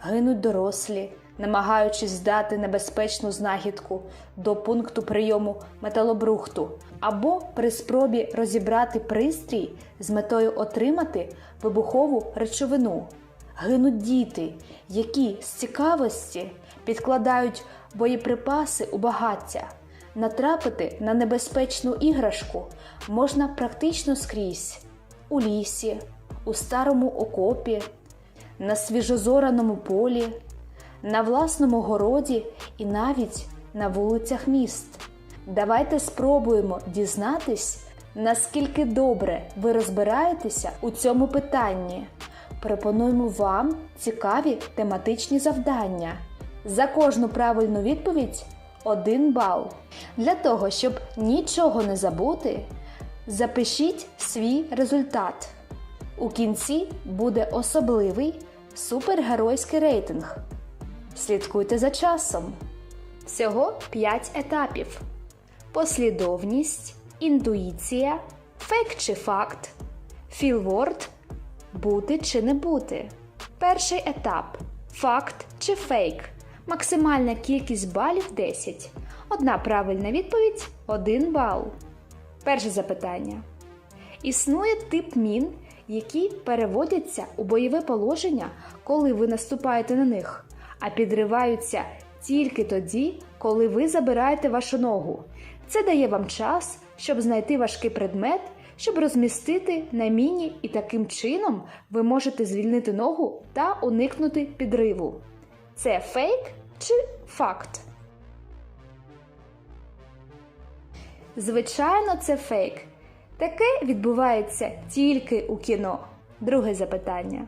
Гинуть дорослі, намагаючись здати небезпечну знахідку до пункту прийому металобрухту, або при спробі розібрати пристрій з метою отримати вибухову речовину. Гинуть діти, які з цікавості підкладають боєприпаси у багаття. Натрапити на небезпечну іграшку можна практично скрізь у лісі, у старому окопі, на свіжозораному полі, на власному городі і навіть на вулицях міст. Давайте спробуємо дізнатись, наскільки добре ви розбираєтеся у цьому питанні. Пропонуємо вам цікаві тематичні завдання. За кожну правильну відповідь один бал. Для того, щоб нічого не забути, запишіть свій результат. У кінці буде особливий супергеройський рейтинг. Слідкуйте за часом. Всього 5 етапів: послідовність, інтуїція, фейк чи факт, філворд, бути чи не бути. Перший етап факт чи фейк. Максимальна кількість балів 10. Одна правильна відповідь 1 бал. Перше запитання. Існує тип мін, які переводяться у бойове положення, коли ви наступаєте на них, а підриваються тільки тоді, коли ви забираєте вашу ногу. Це дає вам час, щоб знайти важкий предмет, щоб розмістити на міні, і таким чином ви можете звільнити ногу та уникнути підриву. Це фейк чи факт? Звичайно, це фейк. Таке відбувається тільки у кіно. Друге запитання.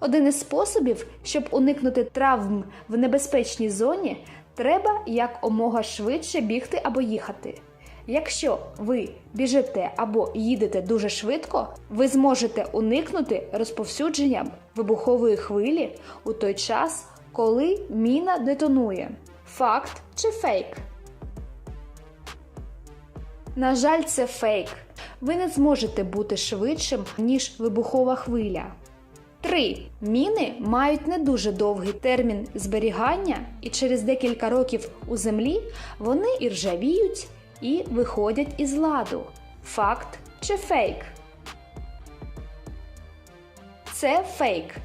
Один із способів, щоб уникнути травм в небезпечній зоні, треба якомога швидше бігти або їхати. Якщо ви біжите або їдете дуже швидко, ви зможете уникнути розповсюдження вибухової хвилі у той час, коли міна детонує. Факт чи фейк? На жаль, це фейк. Ви не зможете бути швидшим, ніж вибухова хвиля. 3. Міни мають не дуже довгий термін зберігання, і через декілька років у землі вони і ржавіють, і виходять із ладу. Факт чи фейк? Це фейк.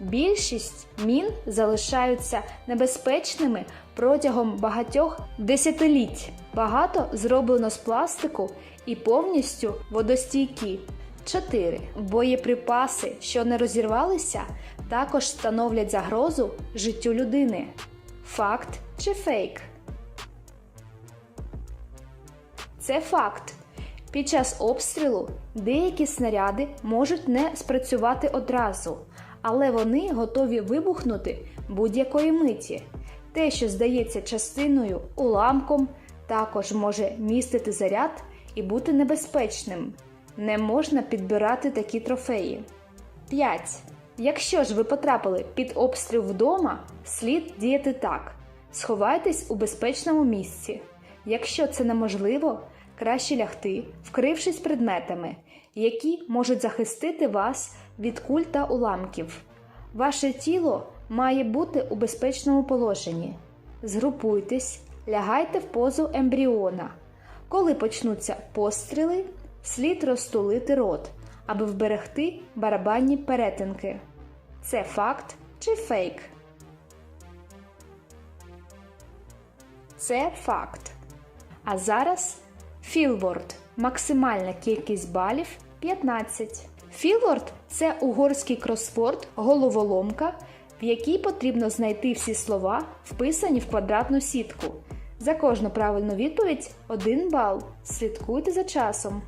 Більшість мін залишаються небезпечними протягом багатьох десятиліть. Багато зроблено з пластику і повністю водостійкі. 4. Боєприпаси, що не розірвалися, також становлять загрозу життю людини. Факт чи фейк? Це факт. Під час обстрілу деякі снаряди можуть не спрацювати одразу, але вони готові вибухнути будь-якої миті. Те, що здається частиною уламком, також може містити заряд і бути небезпечним. Не можна підбирати такі трофеї. 5. Якщо ж ви потрапили під обстріл вдома, слід діяти так: сховайтесь у безпечному місці. Якщо це неможливо, краще лягти, вкрившись предметами, які можуть захистити вас від куль та уламків. Ваше тіло має бути у безпечному положенні. Згрупуйтесь, лягайте в позу ембріона. Коли почнуться постріли, слід розтулити рот, аби вберегти барабанні перетинки. Це факт чи фейк? Це факт. А зараз філворд. Максимальна кількість балів 15. Філворд це угорський кросворд, головоломка, в якій потрібно знайти всі слова, вписані в квадратну сітку. За кожну правильну відповідь 1 бал. Слідкуйте за часом.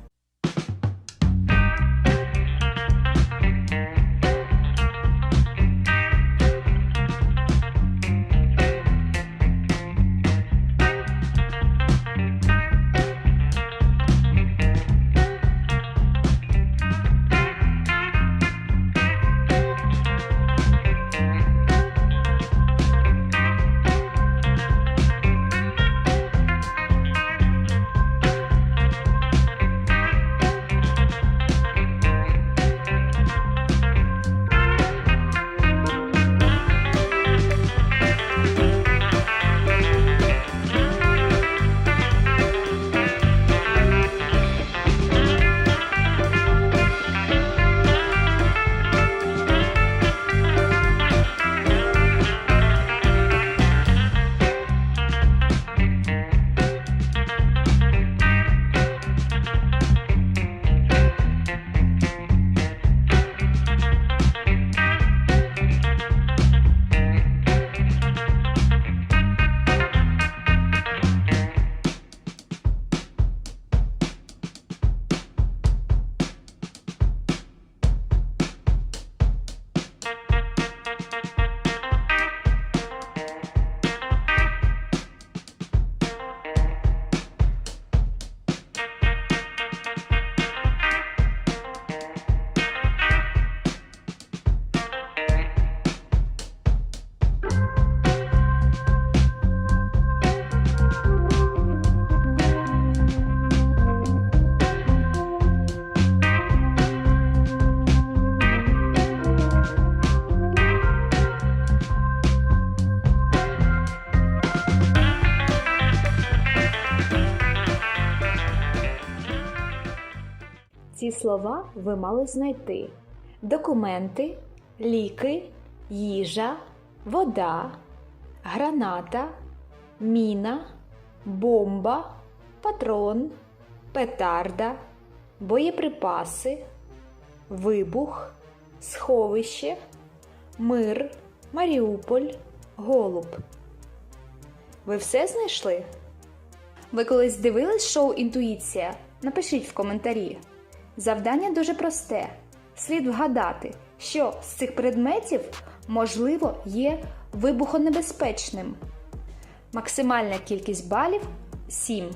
Ці слова ви мали знайти: документи, ліки, їжа, вода, граната, міна, бомба, патрон, петарда, боєприпаси, вибух, сховище, мир, Маріуполь, голуб. Ви все знайшли? Ви колись дивились шоу Інтуїція? Напишіть в коментарі. Завдання дуже просте. Слід вгадати, що з цих предметів, можливо, є вибухонебезпечним. Максимальна кількість балів 7.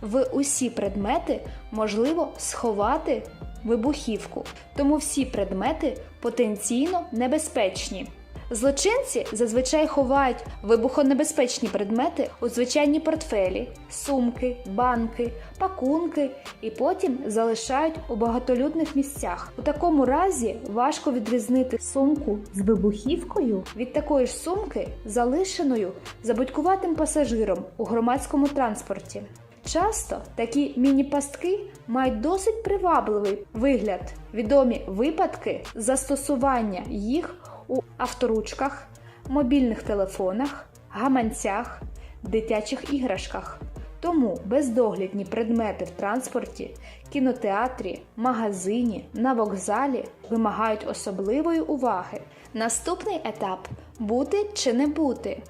В усі предмети можливо сховати вибухівку, тому всі предмети потенційно небезпечні. Злочинці зазвичай ховають вибухонебезпечні предмети у звичайні портфелі, сумки, банки, пакунки і потім залишають у багатолюдних місцях. У такому разі важко відрізнити сумку з вибухівкою від такої ж сумки, залишеною забудькуватим пасажиром у громадському транспорті. Часто такі міні-пастки мають досить привабливий вигляд. Відомі випадки застосування їх у авторучках, мобільних телефонах, гаманцях, дитячих іграшках. Тому бездоглядні предмети в транспорті, кінотеатрі, магазині, на вокзалі вимагають особливої уваги. Наступний етап бути чи не бути.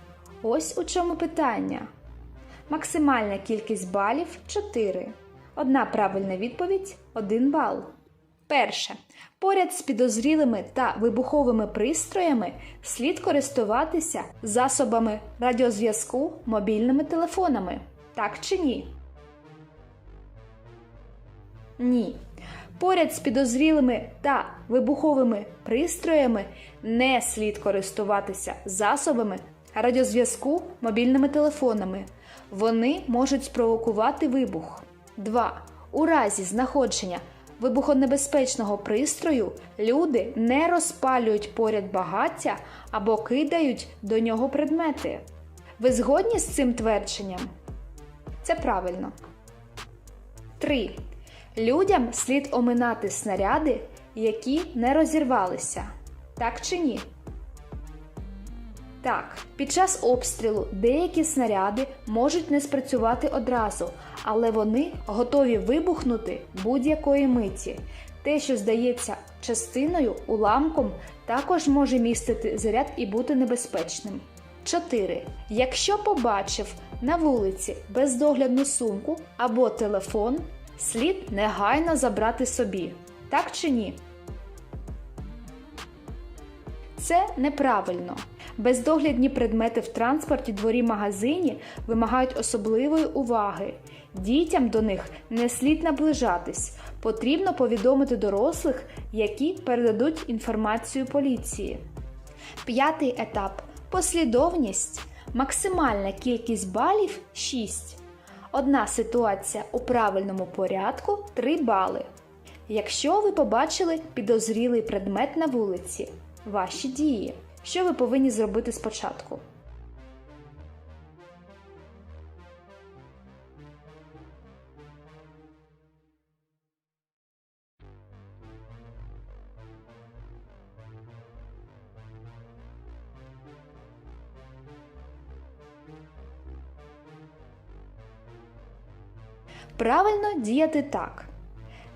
Ось у чому питання. Максимальна кількість балів 4. Одна правильна відповідь 1 бал. Перше. Поряд з підозрілими та вибуховими пристроями слід користуватися засобами радіозв'язку мобільними телефонами. Так чи ні? Ні. Поряд з підозрілими та вибуховими пристроями не слід користуватися засобами радіозв'язку мобільними телефонами. Вони можуть спровокувати вибух. 2. У разі знаходження вибухонебезпечного пристрою люди не розпалюють поряд багаття або кидають до нього предмети. Ви згодні з цим твердженням? Це правильно. 3. Людям слід оминати снаряди, які не розірвалися. Так чи ні? Так, під час обстрілу деякі снаряди можуть не спрацювати одразу, але вони готові вибухнути будь-якої миті. Те, що здається частиною уламком, також може містити заряд і бути небезпечним. 4. Якщо побачив на вулиці бездоглядну сумку або телефон, слід негайно забрати собі. Так чи ні? Це неправильно. Бездоглядні предмети в транспорті, дворі, магазині вимагають особливої уваги. Дітям до них не слід наближатись. Потрібно повідомити дорослих, які передадуть інформацію поліції. П'ятий етап послідовність. Максимальна кількість балів 6. Одна ситуація у правильному порядку 3 бали. Якщо ви побачили підозрілий предмет на вулиці, ваші дії. Що ви повинні зробити спочатку? Правильно діяти так.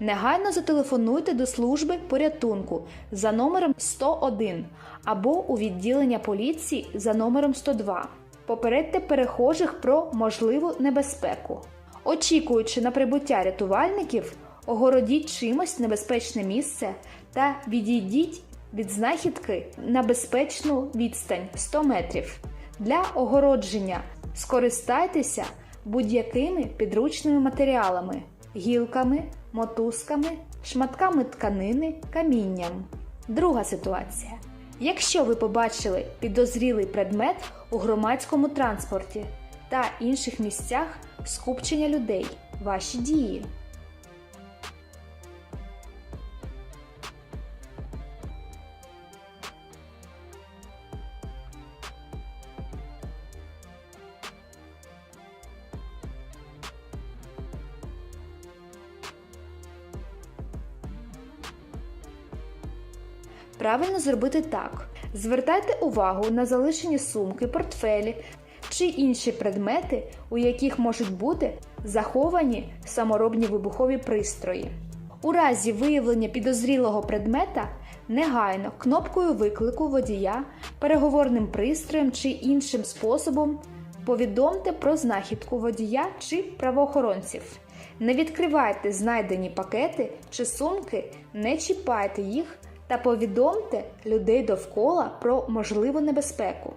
Негайно зателефонуйте до служби порятунку за номером 101 або у відділення поліції за номером 102. Попередьте перехожих про можливу небезпеку. Очікуючи на прибуття рятувальників, огородіть чимось небезпечне місце та відійдіть від знахідки на безпечну відстань 100 метрів. Для огородження скористайтеся будь-якими підручними матеріалами, гілками, мотузками, шматками тканини, камінням. Друга ситуація. Якщо ви побачили підозрілий предмет у громадському транспорті та інших місцях скупчення людей, ваші дії. Правильно зробити так: звертайте увагу на залишені сумки, портфелі чи інші предмети, у яких можуть бути заховані саморобні вибухові пристрої. У разі виявлення підозрілого предмета негайно кнопкою виклику водія, переговорним пристроєм чи іншим способом повідомте про знахідку водія чи правоохоронців. Не відкривайте знайдені пакети чи сумки, не чіпайте їх та повідомте людей довкола про можливу небезпеку.